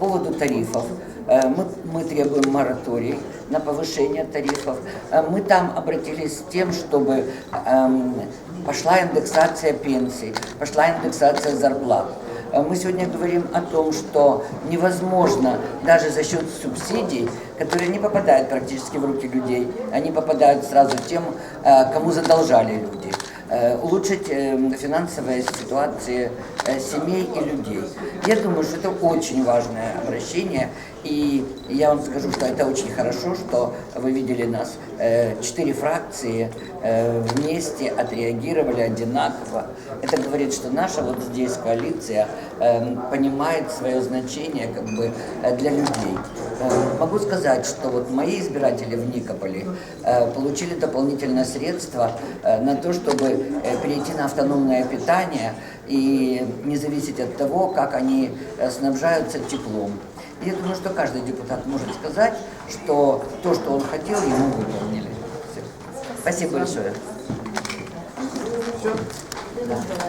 поводу тарифов. Э, Мы, мы требуем мораторий на повышение тарифов. Э, Мы там обратились с тем, чтобы эм, пошла индексация пенсий, пошла индексация зарплат. Э, Мы сегодня говорим о том, что невозможно даже за счет субсидий, которые не попадают практически в руки людей, они попадают сразу тем, кому задолжали люди, улучшить э, финансовые ситуации э, семей и людей. Я думаю, что это очень важное обращение, и я вам скажу, что это очень хорошо, что вы видели нас. Э, Четыре фракции э, вместе отреагировали одинаково. Это говорит, что наша вот здесь коалиция э, понимает свое значение как бы э, для людей. Э, Могу сказать, что вот мои избиратели в Никополе э, получили дополнительные средства э, на то, чтобы перейти на автономное питание и не зависеть от того, как они снабжаются теплом. Я думаю, что каждый депутат может сказать, что то, что он хотел, ему выполнили. Всё. Спасибо большое.